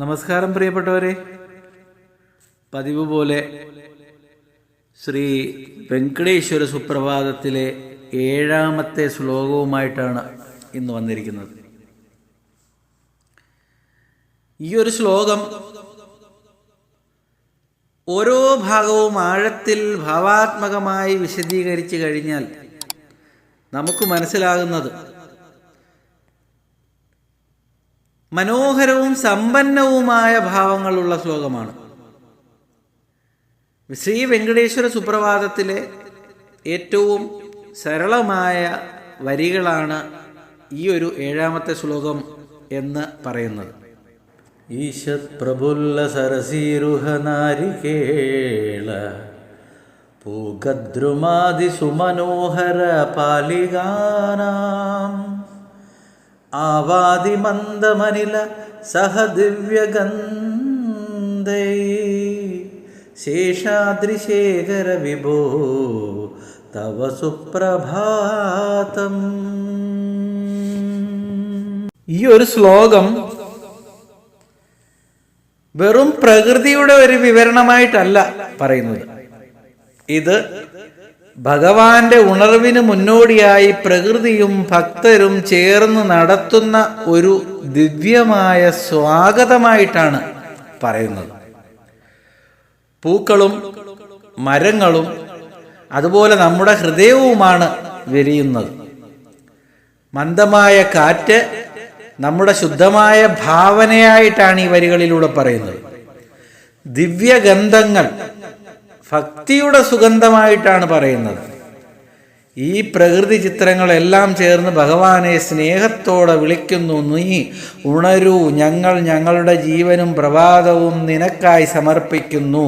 നമസ്കാരം പ്രിയപ്പെട്ടവരെ. പതിവ് പോലെ ശ്രീ വെങ്കടേശ്വര സുപ്രഭാതത്തിലെ ഏഴാമത്തെ ശ്ലോകവുമായിട്ടാണ് ഇന്ന് വന്നിരിക്കുന്നത്. ഈ ഒരു ശ്ലോകം ഓരോ ഭാഗവും ആഴത്തിൽ ഭാവാത്മകമായി വിശദീകരിച്ചു കഴിഞ്ഞാൽ നമുക്ക് മനസ്സിലാകുന്നത് മനോഹരവും സമ്പന്നവുമായ ഭാവങ്ങളുള്ള ശ്ലോകമാണ്. ശ്രീ വെങ്കടേശ്വര സുപ്രഭാതത്തിലെ ഏറ്റവും സരളമായ വരികളാണ് ഈ ഒരു ഏഴാമത്തെ ശ്ലോകം എന്ന് പറയുന്നത്. ഈശത് പ്രഫുല്ല സരസീരുഹ നാരികേള പൂഗദ്രുമാതി സുമനോഹര പാലികാനാം. ആവാദി മന്ദമനില സഹദിവ്യഗന്ധൈ. ശേഷാദ്രിശേഖര വിഭോ തവ സുപ്രഭാതം. ഈ ഒരു ശ്ലോകം വെറും പ്രകൃതിയുടെ ഒരു വിവരണമായിട്ടല്ല പറയുന്നത്. ഇത് ഭഗവാന്റെ ഉണർവിന് മുന്നോടിയായി പ്രകൃതിയും ഭക്തരും ചേർന്ന് നടത്തുന്ന ഒരു ദിവ്യമായ സ്വാഗതമായിട്ടാണ് പറയുന്നത്. പൂക്കളും മരങ്ങളും അതുപോലെ നമ്മുടെ ഹൃദയവുമാണ് വിരിയുന്നത്. മന്ദമായ കാറ്റ് നമ്മുടെ ശുദ്ധമായ ഭാവനയായിട്ടാണ് ഈ വരികളിലൂടെ പറയുന്നത്. ദിവ്യഗന്ധങ്ങൾ ഭക്തിയുടെ സുഗന്ധമായിട്ടാണ് പറയുന്നത്. ഈ പ്രകൃതി ചിത്രങ്ങളെല്ലാം ചേർന്ന് ഭഗവാനെ സ്നേഹത്തോടെ വിളിക്കുന്നു. നീ ഉണരൂ. ഞങ്ങൾ ഞങ്ങളുടെ ജീവനും പ്രഭാതവും നിനക്കായി സമർപ്പിക്കുന്നു.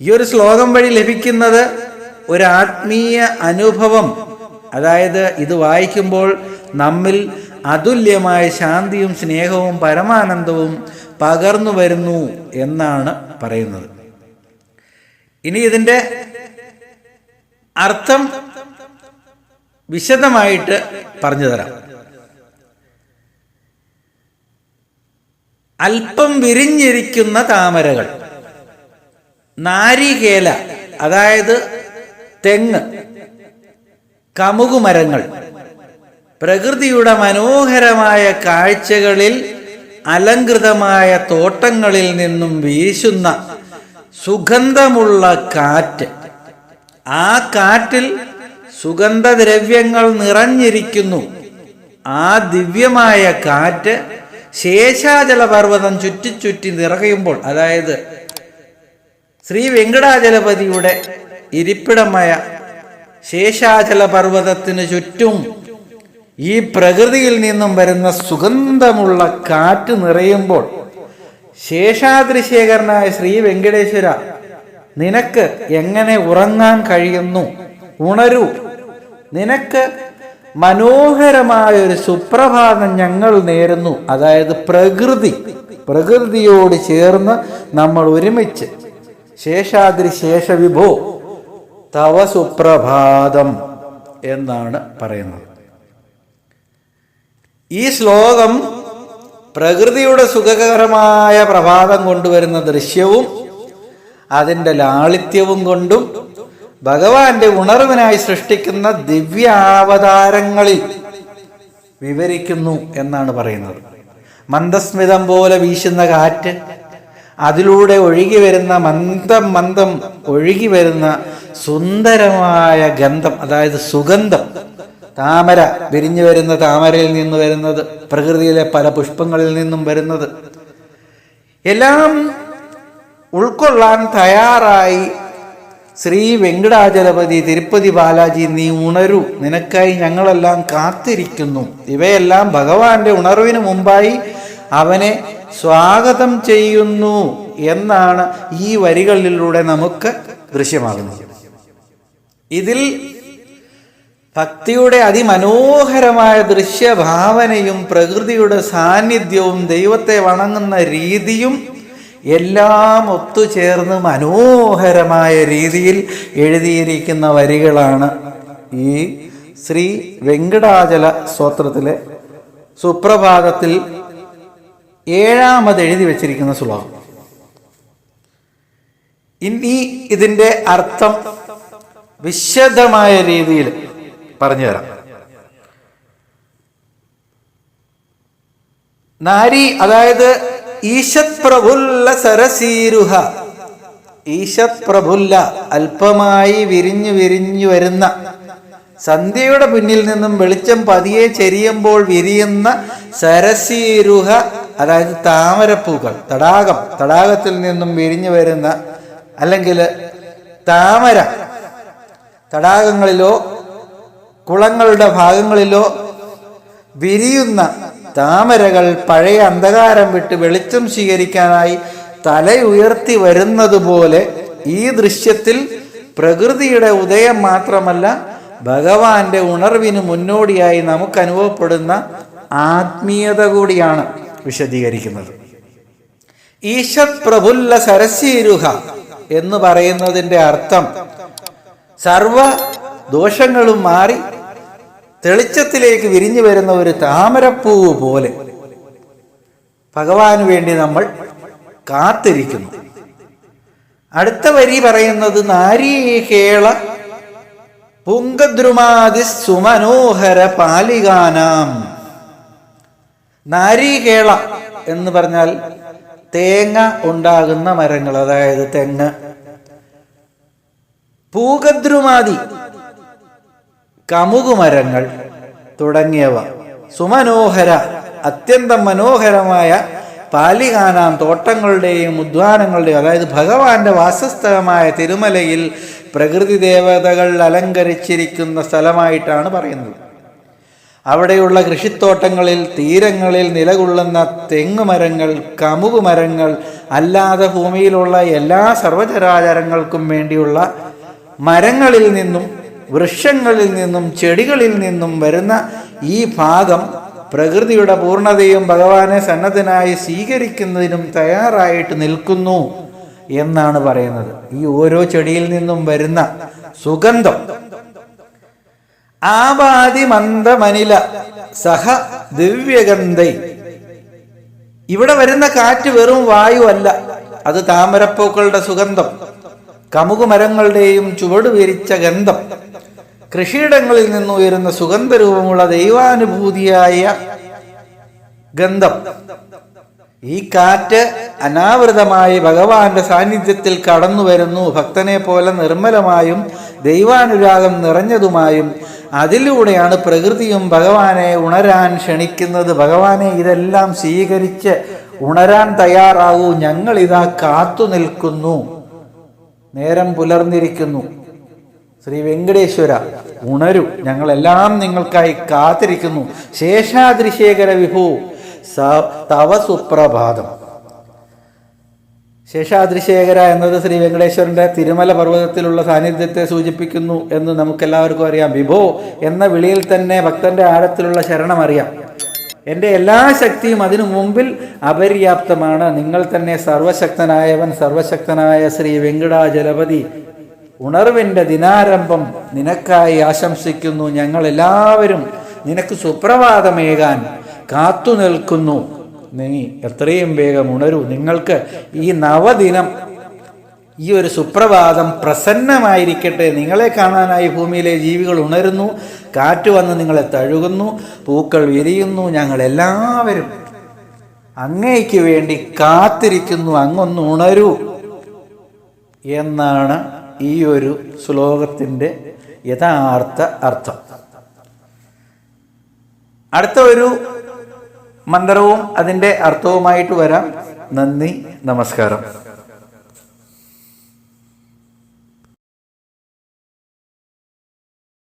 ഈ ഒരു ശ്ലോകം വഴി ലഭിക്കുന്നത് ഒരു ആത്മീയ അനുഭവം. അതായത് ഇത് വായിക്കുമ്പോൾ നമ്മിൽ അതുല്യമായ ശാന്തിയും സ്നേഹവും പരമാനന്ദവും പകർന്നു വരുന്നു എന്നാണ് പറയുന്നത്. ഇനി ഇതിന്റെ അർത്ഥം വിശദമായിട്ട് പറഞ്ഞു തരാം. അല്പം വിരിഞ്ഞിരിക്കുന്ന താമരകൾ നാരികേല അതായത് തെങ്ങ് കമുകുമരങ്ങൾ പ്രകൃതിയുടെ മനോഹരമായ കാഴ്ചകളിൽ അലങ്കൃതമായ തോട്ടങ്ങളിൽ നിന്നും വീശുന്ന സുഗന്ധമുള്ള കാറ്റ്. ആ കാറ്റിൽ സുഗന്ധദ്രവ്യങ്ങൾ നിറഞ്ഞിരിക്കുന്നു. ആ ദിവ്യമായ കാറ്റ് ശേഷാചല പർവതം ചുറ്റിച്ചുറ്റി നിറയുമ്പോൾ അതായത് ശ്രീ വെങ്കടാചലപതിയുടെ ഇരിപ്പിടമായ ശേഷാചല പർവതത്തിന് ചുറ്റും ഈ പ്രകൃതിയിൽ നിന്നും വരുന്ന സുഗന്ധമുള്ള കാറ്റ് നിറയുമ്പോൾ ശേഷാദ്രിശേഖരനായ ശ്രീ വെങ്കടേശ്വര നിനക്ക് എങ്ങനെ ഉറങ്ങാൻ കഴിയുന്നു? ഉണരൂ. നിനക്ക് മനോഹരമായ ഒരു സുപ്രഭാതം ഞങ്ങൾ നേരുന്നു. അതായത് പ്രകൃതി. പ്രകൃതിയോട് ചേർന്ന് നമ്മൾ ഒരുമിച്ച്. ശേഷാദ്രി ശേഷവിഭോ തവ സുപ്രഭാതം എന്നാണ് പറയുന്നത്. ഈ ശ്ലോകം പ്രകൃതിയുടെ സുഖകരമായ പ്രഭാതം കൊണ്ടുവരുന്ന ദൃശ്യവും അതിന്റെ ലാളിത്യവും കൊണ്ടും ഭഗവാന്റെ ഉണർവിനായി സൃഷ്ടിക്കുന്ന ദിവ്യാവതാരങ്ങളിൽ വിവരിക്കുന്നു എന്നാണ് പറയുന്നത്. മന്ദസ്മിതം പോലെ വീശുന്ന കാറ്റ് അതിലൂടെ ഒഴുകി വരുന്ന മന്ദം മന്ദം ഒഴുകി വരുന്ന സുന്ദരമായ ഗന്ധം അതായത് സുഗന്ധം താമര വിരിഞ്ഞു വരുന്ന താമരയിൽ നിന്ന് വരുന്നത് പ്രകൃതിയിലെ പല പുഷ്പങ്ങളിൽ നിന്നും വരുന്നത്. എല്ലാം ഉൾക്കൊള്ളാൻ തയ്യാറായി ശ്രീ വെങ്കടാചലപതി തിരുപ്പതി ബാലാജി നീ ഉണരൂ. നിനക്കായി ഞങ്ങളെല്ലാം കാത്തിരിക്കുന്നു. ഇവയെല്ലാം ഭഗവാന്റെ ഉണർവിന് മുമ്പായി അവനെ സ്വാഗതം ചെയ്യുന്നു എന്നാണ് ഈ വരികളിലൂടെ നമുക്ക് ദൃശ്യമാകുന്നത്. ഇതിൽ ഭക്തിയുടെ അതിമനോഹരമായ ദൃശ്യഭാവനയും പ്രകൃതിയുടെ സാന്നിധ്യവും ദൈവത്തെ വണങ്ങുന്ന രീതിയും എല്ലാം ഒത്തുചേർന്ന് മനോഹരമായ രീതിയിൽ എഴുതിയിരിക്കുന്ന വരികളാണ് ഈ ശ്രീ വെങ്കടാചല സ്തോത്രത്തിലെ സുപ്രഭാതത്തിൽ ഏഴാമത് എഴുതി വച്ചിരിക്കുന്ന ശ്ലോകം. ഇനി ഇതിന്റെ അർത്ഥം വിശദമായ രീതിയിൽ പറഞ്ഞു തരാം നാരി അതായത് ഈശത് പ്രഫുല്ല സരസീരുഹ. ഈശത് പ്രഫുല്ല അല്പമായി വിരിഞ്ഞു വിരിഞ്ഞു വരുന്ന സന്ധ്യയുടെ പിന്നിൽ നിന്നും വെളിച്ചം പതിയെ ചെരിയുമ്പോൾ വിരിയുന്ന സരസീരുഹ അതായത് താമരപ്പൂക്കൾ തടാകം തടാകത്തിൽ നിന്നും വിരിഞ്ഞു വരുന്ന അല്ലെങ്കിൽ താമര തടാകങ്ങളിലോ കുളങ്ങളുടെ ഭാഗങ്ങളിലോ വിരിയുന്ന താമരകൾ പഴയ അന്ധകാരം വിട്ട് വെളിച്ചം സ്വീകരിക്കാനായി തലയുയർത്തി വരുന്നത് പോലെ ഈ ദൃശ്യത്തിൽ പ്രകൃതിയുടെ ഉദയം മാത്രമല്ല ഭഗവാന്റെ ഉണർവിന് മുന്നോടിയായി നമുക്ക് അനുഭവപ്പെടുന്ന ആത്മീയത കൂടിയാണ് വിശദീകരിക്കുന്നത്. ഈശ്വത് പ്രഫുല്ല സരസീരുഹ എന്ന് പറയുന്നതിന്റെ അർത്ഥം സർവ ദോഷങ്ങളും മാറി തെളിച്ചത്തിലേക്ക് വിരിഞ്ഞു വരുന്ന ഒരു താമരപ്പൂവ് പോലെ ഭഗവാന് വേണ്ടി നമ്മൾ കാത്തിരിക്കുന്നു. അടുത്ത വരി പറയുന്നത് നാരീഹേള പുങ്കദ്രുമാതി സുമനോഹര പാലികാനാം. നാരീകേള എന്ന് പറഞ്ഞാൽ തേങ്ങ ഉണ്ടാകുന്ന മരങ്ങൾ അതായത് തെങ്ങ്. പൂകദ്രുമാതി കമുകുമരങ്ങൾ തുടങ്ങിയവ. സുമനോഹര അത്യന്തം മനോഹരമായ പാലികാനാം തോട്ടങ്ങളുടെയും ഉദ്വാനങ്ങളുടെയും അതായത് ഭഗവാന്റെ വാസസ്ഥലമായ തിരുമലയിൽ പ്രകൃതി ദേവതകൾ അലങ്കരിച്ചിരിക്കുന്ന സ്ഥലമായിട്ടാണ് പറയുന്നത്. അവിടെയുള്ള കൃഷിത്തോട്ടങ്ങളിൽ തീരങ്ങളിൽ നിലകൊള്ളുന്ന തെങ്ങുമരങ്ങൾ കമുകുമരങ്ങൾ അല്ലാതെ ഭൂമിയിലുള്ള എല്ലാ സർവചരാചരങ്ങൾക്കും വേണ്ടിയുള്ള മരങ്ങളിൽ നിന്നും വൃക്ഷങ്ങളിൽ നിന്നും ചെടികളിൽ നിന്നും വരുന്ന ഈ ഭാഗം പ്രകൃതിയുടെ പൂർണതയും ഭഗവാനെ സന്നദ്ധനായി സ്വീകരിക്കുന്നതിനും തയ്യാറായിട്ട് നിൽക്കുന്നു എന്നാണ് പറയുന്നത്. ഈ ഓരോ ചെടിയിൽ നിന്നും വരുന്ന സുഗന്ധം. ആപാതി മന്ദമനില സഹ ദിവ്യഗന്ധൈ. ഇവിടെ വരുന്ന കാറ്റ് വെറും വായു അല്ല അത് താമരപ്പൂക്കളുടെ സുഗന്ധം കമുകുമരങ്ങളുടെയും ചുവട് വിരിച്ച ഗന്ധം. കൃഷിയിടങ്ങളിൽ നിന്ന് ഉയരുന്ന സുഗന്ധരൂപമുള്ള ദൈവാനുഭൂതിയായ ഗന്ധം. ഈ കാറ്റ് അനാവൃതമായി ഭഗവാന്റെ സാന്നിധ്യത്തിൽ കടന്നു വരുന്നു ഭക്തനെ പോലെ നിർമ്മലമായും ദൈവാനുരാഗം നിറഞ്ഞതുമായും അതിലൂടെയാണ് പ്രകൃതിയും ഭഗവാനെ ഉണരാൻ ക്ഷണിക്കുന്നത്. ഭഗവാനെ ഇതെല്ലാം സ്വീകരിച്ച് ഉണരാൻ തയ്യാറാകൂ. ഞങ്ങളിതാ കാത്തു നിൽക്കുന്നു. നേരം പുലർന്നിരിക്കുന്നു. ശ്രീ വെങ്കടേശ്വര ഉണരൂ. ഞങ്ങളെല്ലാം നിങ്ങൾക്കായി കാത്തിരിക്കുന്നു. ശേഷാദ്രിശേഖര വിഭു തവ സുപ്രഭാതം. ശേഷാദ്രിശേഖര എന്നത് ശ്രീ വെങ്കടേശ്വരന്റെ തിരുമല പർവതത്തിലുള്ള സാന്നിധ്യത്തെ സൂചിപ്പിക്കുന്നു എന്ന് നമുക്കെല്ലാവർക്കും അറിയാം. വിഭോ എന്ന വിളിയിൽ തന്നെ ഭക്തന്റെ ആഴത്തിലുള്ള ശരണം അറിയാം. എന്റെ എല്ലാ ശക്തിയും അതിനു മുമ്പിൽ അപര്യാപ്തമാണ്. നിങ്ങൾ തന്നെ സർവശക്തനായവൻ സർവശക്തനായ ശ്രീ വെങ്കടാചലപതി. ഉണർവിന്റെ ദിനാരംഭം നിനക്കായി ആശംസിക്കുന്നു ഞങ്ങൾ എല്ലാവരും നിനക്ക് സുപ്രഭാതമേകാൻ കാത്തു നിൽക്കുന്നു. നീ എത്രയും വേഗം ഉണരൂ. നിങ്ങൾക്ക് ഈ നവദിനം ഈ ഒരു സുപ്രഭാതം പ്രസന്നമായിരിക്കട്ടെ. നിങ്ങളെ കാണാനായി ഭൂമിയിലെ ജീവികൾ ഉണരുന്നു. കാറ്റ് വന്ന് നിങ്ങളെ തഴുകുന്നു. പൂക്കൾ വിരിയുന്നു. ഞങ്ങൾ എല്ലാവരും അങ്ങേക്ക് വേണ്ടി കാത്തിരിക്കുന്നു. അങ്ങൊന്ന് ഉണരൂ എന്നാണ് ഈ ഒരു ശ്ലോകത്തിന്റെ യഥാർത്ഥ അർത്ഥം. അടുത്ത ഒരു മന്ത്രവും അതിന്റെ അർത്ഥവുമായിട്ട് വരാം. നന്ദി നമസ്കാരം.